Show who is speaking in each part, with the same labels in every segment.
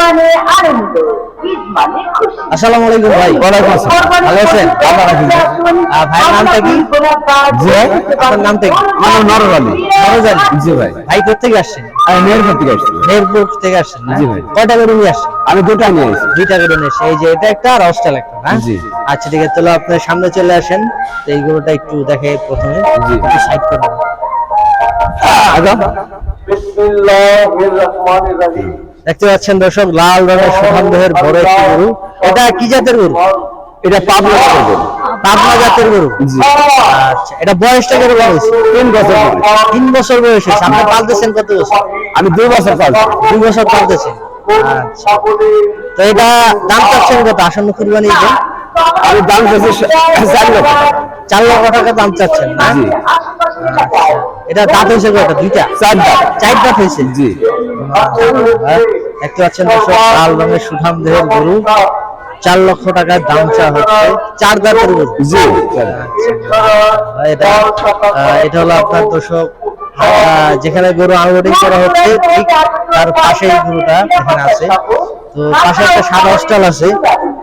Speaker 1: মানে আনন্দ মানে খুশি।
Speaker 2: আসসালামু আলাইকুম ভাই ওয়ালাইকুম আসসালাম। ভালো আছেন? আল্লাহ রাখি আর নামটা কি?
Speaker 1: জি ভাই
Speaker 2: আপনার নামটা কি?
Speaker 3: আমার নরর আলী।
Speaker 2: নরজ
Speaker 3: জি ভাই।
Speaker 2: ভাই কোথেকে আসছেন?
Speaker 3: আমি মেহেরপুর থেকে আসছি।
Speaker 2: মেহেরপুর থেকে আসছেন
Speaker 3: জি ভাই।
Speaker 2: কয়টা করে নিয়ে আসছেন?
Speaker 3: আমি দুটা নিয়ে আসছি।
Speaker 2: দুইটা করে নিয়ে এসে এই যে এটা একটা আর অস্টাল একটা না?
Speaker 3: জি।
Speaker 2: আচ্ছা ঠিক আছে। তাহলে আপনার সামনে চলে আসেন। তো এই গরুটা একটু দেখে প্রথমে
Speaker 3: জি।
Speaker 2: সাইড করে দেখতে পাচ্ছেন দর্শক লাল রঙের সুগন্ধের বড় একটি গরু। এটা কি জাতের গরু?
Speaker 3: এটা পাবনা থেকে
Speaker 2: পাবনা জাতের গরু? আচ্ছা এটা বয়সটা কেমন হয়েছে
Speaker 3: তিন বছর
Speaker 2: তিন বছর বয়স। হয়েছে আপনি পালতেছেন কত বছর?
Speaker 3: আমি দুই বছর পালছি।
Speaker 2: দুই বছর পালতেছেন। আচ্ছা। তো এটা দাম চাচ্ছেন কত? আসন্ন কুরবানি ঈদে?
Speaker 3: আমি দাম চাচ্ছি চার লক্ষ।
Speaker 2: চার লক্ষ টাকা দাম চাচ্ছেন না? আচ্ছা। এটা দাঁত হয়েছে কয়টা? দুইটা?
Speaker 3: চার দাম
Speaker 2: চার দাঁত হয়েছে?
Speaker 3: জি।
Speaker 2: দেখতে পাচ্ছেন লাল রঙের সুঠাম দেহের গরু। চার লক্ষ টাকার দাম চা হচ্ছে। চার দাঁতের গরু।
Speaker 3: জি
Speaker 2: এটা এটা হলো আপনার দর্শক যেখানে গরু আনলোডিং করা হচ্ছে ঠিক তার পাশেই গরুটা এখানে আছে। তো পাশে একটা সাদা হস্টেল আছে।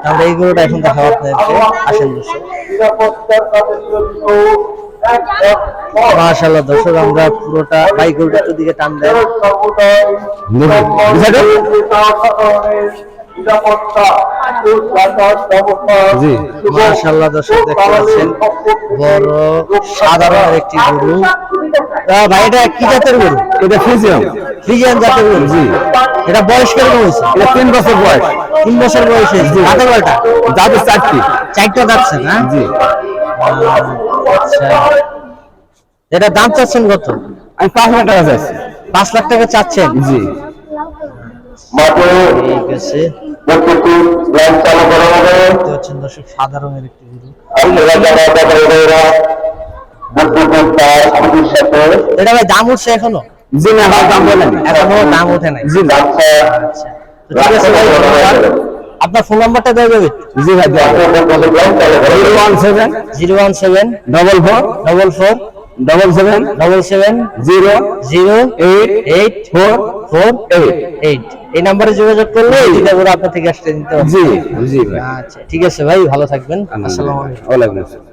Speaker 2: তাহলে এই গরুটা এখন দেখা আপনাদেরকে। আসেন দর্শক। মাশাআল্লাহ দর্শক আমরা পুরোটা দিকে টান দেয়
Speaker 3: জি
Speaker 2: মাশাআল্লাহ দর্শক দেখতে পাচ্ছেন বড় সাধারণ একটি গরু। ভাই এটা কি জাতের গরু?
Speaker 3: এটা
Speaker 2: জাতের গরু।
Speaker 3: জি।
Speaker 2: এটা বয়স কেমন হয়েছে?
Speaker 3: এটা তিন বছর বয়স।
Speaker 2: তিন বছর বয়স
Speaker 3: দাঁতের চারটি।
Speaker 2: চারটা যাচ্ছে না?
Speaker 3: জি।
Speaker 2: এটা দাম চাচ্ছেন কত?
Speaker 3: আমি পাঁচ লাখ টাকা চাইছি
Speaker 2: পাঁচ লাখ টাকা চাচ্ছেন?
Speaker 3: জি।
Speaker 2: ঠিক আছে। দর্শক সাদা রঙের একটি গরু। এটা ভাই দাম উঠছে এখনও?
Speaker 3: জি না আমার দাম
Speaker 2: এখনও দাম ওঠে নাই।
Speaker 3: জি না।
Speaker 2: আচ্ছা। ঠিক আছে ভাই ধন্যবাদ। আপনার ফোন নাম্বারটা দেওয়া যাবে?
Speaker 3: জি ভাই zero one seven
Speaker 2: zero one seven
Speaker 3: double four
Speaker 2: double four
Speaker 3: double seven
Speaker 2: double seven
Speaker 3: zero
Speaker 2: zero
Speaker 3: eight
Speaker 2: eight
Speaker 3: four
Speaker 2: four
Speaker 3: eight
Speaker 2: eight এই নাম্বারে যোগাযোগ করলে এটা করে আপনার থেকে আসতে দিতে হবে
Speaker 3: জি জি ভাই।
Speaker 2: আচ্ছা ঠিক আছে ভাই ভালো থাকবেন। আসসালামু আলাইকুম।
Speaker 3: ওয়ালাইকুম আসসালাম।